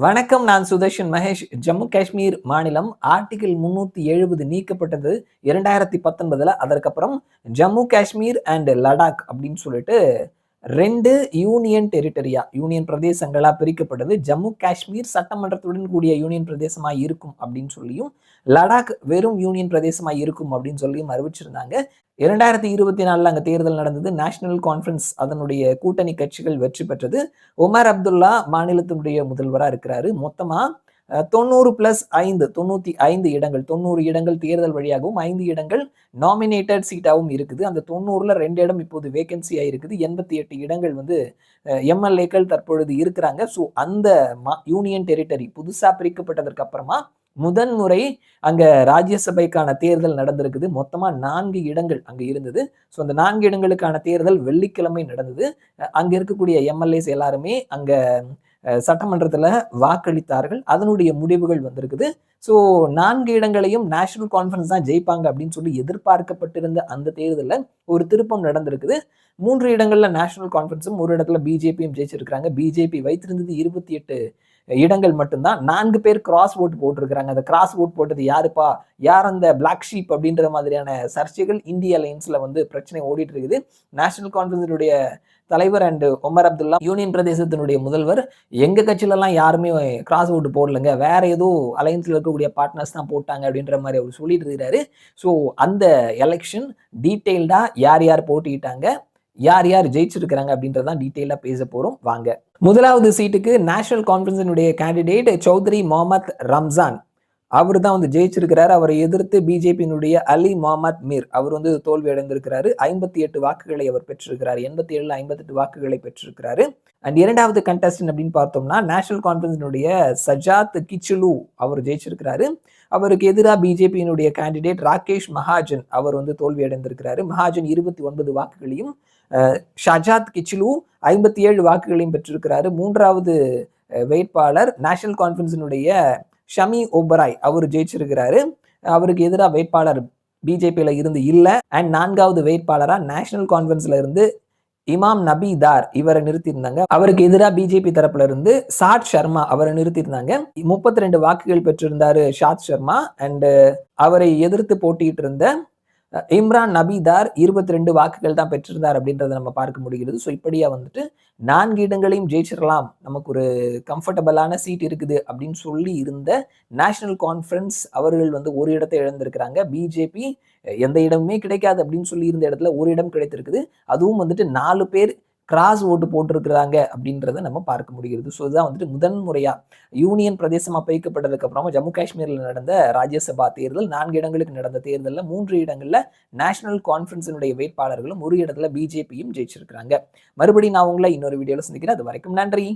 வணக்கம் நான் சுதர்ஷன் மகேஷ். ஜம்மு காஷ்மீர் மாநிலம் ஆர்டிகிள் முன்னூத்தி எழுபது நீக்கப்பட்டது இரண்டாயிரத்தி பத்தொன்பதுல. அதற்கப்புறம் ஜம்மு காஷ்மீர் அண்ட் லடாக் அப்படின்னு சொல்லிட்டு ரெண்டு யூனியன் டெரிட்டரியா. யூனியன் பிரதேசங்களா பிரிக்கப்பட்டது ஜம்மு காஷ்மீர் சட்டமன்றத்துடன் கூடிய யூனியன் பிரதேசமா இருக்கும் அப்படின்னு சொல்லியும் லடாக் வெறும் யூனியன் பிரதேசமா இருக்கும் அப்படின்னு சொல்லியும் அறிவிச்சிருந்தாங்க. இரண்டாயிரத்தி இருபத்தி நாலுல அங்க தேர்தல் நடந்தது. நேஷனல் கான்ஃபரன்ஸ் அதனுடைய கூட்டணி கட்சிகள் வெற்றி பெற்றது. உமர் அப்துல்லா மாநிலத்தினுடைய முதல்வராக இருக்கிறாரு. மொத்தமா தொண்ணூறு பிளஸ் ஐந்து தொண்ணூற்றி ஐந்து இடங்கள் தொண்ணூறு இடங்கள் தேர்தல் வழியாகவும் ஐந்து இடங்கள் நாமினேட்டட் சீட்டாகவும் இருக்குது. அந்த தொண்ணூறில் ரெண்டு இடம் இப்போது வேகன்சியாக இருக்குது எண்பத்தி எட்டு இடங்கள் வந்து எம்எல்ஏக்கள் தற்பொழுது இருக்கிறாங்க. ஸோ அந்த யூனியன் டெரிட்டரி புதுசாக பிரிக்கப்பட்டதற்கு அப்புறமா முதன்முறை அங்கே ராஜ்யசபைக்கான தேர்தல் நடந்திருக்குது. மொத்தமாக நான்கு இடங்கள் அங்கே இருந்தது. ஸோ அந்த நான்கு இடங்களுக்கான தேர்தல் வெள்ளிக்கிழமை நடந்தது. அங்கே இருக்கக்கூடிய எம்எல்ஏஸ் எல்லாருமே அங்கே சட்டமன்றத்தில் வாக்களித்தார்கள். அதனுடைய முடிவுகள் வந்திருக்குது. ஸோ நான்கு இடங்களையும் நேஷனல் கான்ஃபரன்ஸ் தான் ஜெயிப்பாங்க அப்படின்னு சொல்லி எதிர்பார்க்கப்பட்டிருந்த அந்த தேர்தலில் ஒரு திருப்பம் நடந்திருக்குது. மூன்று இடங்களில் நேஷனல் கான்ஃபரன்ஸும் ஒரு இடத்துல பிஜேபியும் ஜெயிச்சிருக்கிறாங்க. பிஜேபி வைத்திருந்தது இருபத்தி எட்டு இடங்கள் மட்டும்தான். நான்கு பேர் கிராஸ் ஓட் போட்டிருக்கிறாங்க. அந்த கிராஸ் ஓட் போட்டது யாருப்பா? யார் அந்த பிளாக் ஷீப் அப்படின்ற மாதிரியான சர்ச்சைகள் இந்திய அலைன்ஸ்ல வந்து பிரச்சனை ஓடிட்டு இருக்குது. நேஷனல் கான்ஃபரன்ஸினுடைய தலைவர் அண்ட் ஒமர் அப்துல்லா யூனியன் பிரதேசத்தினுடைய முதல்வர். எங்க கட்சியிலலாம் யாருமே கிராஸ் ஓட்டு போடலங்க. வேற ஏதோ அலைன்ஸ்ல இருக்கக்கூடிய பார்ட்னர்ஸ் தான் போட்டாங்க அப்படின்ற மாதிரி அவர் சொல்லிட்டு இருக்கிறாரு. ஸோ அந்த எலெக்ஷன் டீட்டெயில்டா யார் யார் போட்டிக்கிட்டாங்க யார் யார் ஜெயிச்சிருக்கிறாங்க அப்படின்றதான் டீட்டெயிலாக பேச போகிறோம் வாங்க. முதலாவது சீட்டுக்கு நேஷனல் கான்ஃபரன்ஸினுடைய கேண்டிடேட் சௌத்ரி முகமத் ரம்ஜான். அவர் தான் வந்து ஜெயிச்சிருக்கிறாரு. அவரை எதிர்த்து பிஜேபியினுடைய அலி முகமத் மீர் அவர் வந்து தோல்வி அடைந்திருக்கிறாரு. ஐம்பத்தி எட்டு வாக்குகளை அவர் பெற்றிருக்கிறார். எண்பத்தி ஏழுல ஐம்பத்தெட்டு வாக்குகளை பெற்றிருக்கிறாரு. அண்ட் இரண்டாவது கண்டஸ்டன் அப்படின்னு பார்த்தோம்னா நேஷனல் கான்ஃபரன்ஸினுடைய சஜாத் கிச்சுலு அவர் ஜெயிச்சிருக்கிறாரு. அவருக்கு எதிராக பிஜேபியினுடைய கேண்டிடேட் ராகேஷ் மகாஜன் அவர் வந்து தோல்வி அடைந்திருக்கிறாரு. மகாஜன் இருபத்தி ஒன்பது வாக்குகளையும் ஷஜாத் ஷாஜாத் ஐம்பத்தி ஏழு வாக்குகளையும் பெற்றிருக்கிறாரு. மூன்றாவது வேட்பாளர் நேஷனல் கான்ஃபரன்ஸினுடைய ஷமி ஓபராய் அவர் ஜெயிச்சிருக்கிறாரு. அவருக்கு எதிராக வேட்பாளர் பிஜேபியில் இருந்து இல்லை. அண்ட் நான்காவது வேட்பாளராக நேஷனல் கான்ஃபரன்ஸ்ல இருந்து இமாம் நபிதார் இவரை நிறுத்தியிருந்தாங்க. அவருக்கு எதிராக பிஜேபி தரப்புல இருந்து சாத் சர்மா அவரை நிறுத்தியிருந்தாங்க. முப்பத்தி ரெண்டு வாக்குகள் பெற்றிருந்தாரு ஷாத் சர்மா அண்ட் அவரை எதிர்த்து போட்டிட்டு இருந்த இம்ரான் நபிதார் இருபத்தி ரெண்டு வாக்குகள் தான் பெற்றிருந்தார் அப்படின்றத நம்ம பார்க்க முடிகிறது. ஸோ இப்படியா வந்துட்டு நான்கு இடங்களையும் ஜெயிச்சிடலாம் நமக்கு ஒரு கம்ஃபர்டபுளான சீட் இருக்குது அப்படின்னு சொல்லி இருந்த நேஷனல் கான்ஃபரன்ஸ் அவர்கள் வந்து ஒரு இடத்தை இழந்திருக்கிறாங்க. பிஜேபி எந்த இடமுமே கிடைக்காது அப்படின்னு சொல்லி இருந்த இடத்துல ஒரு இடம் கிடைத்திருக்குது. அதுவும் வந்துட்டு நாலு பேர் கிராஸ் ஓட்டு போட்டிருக்கிறாங்க அப்படின்றத நம்ம பார்க்க முடிகிறது. ஸோ இதுதான் வந்துட்டு முதன்முறையா யூனியன் பிரதேசமாக பிரிக்கப்பட்டதுக்கு அப்புறமா ஜம்மு காஷ்மீரில் நடந்த ராஜ்யசபா தேர்தல் நான்கு இடங்களுக்கு நடந்த தேர்தலில் மூன்று இடங்களில் நேஷனல் கான்ஃபரன்ஸினுடைய வேட்பாளர்களும் ஒரு இடத்துல பிஜேபியும் ஜெயிச்சிருக்கிறாங்க. மறுபடியும் நான் உங்களை இன்னொரு வீடியோவில் சந்திக்கிறேன். அது வரைக்கும் நன்றி.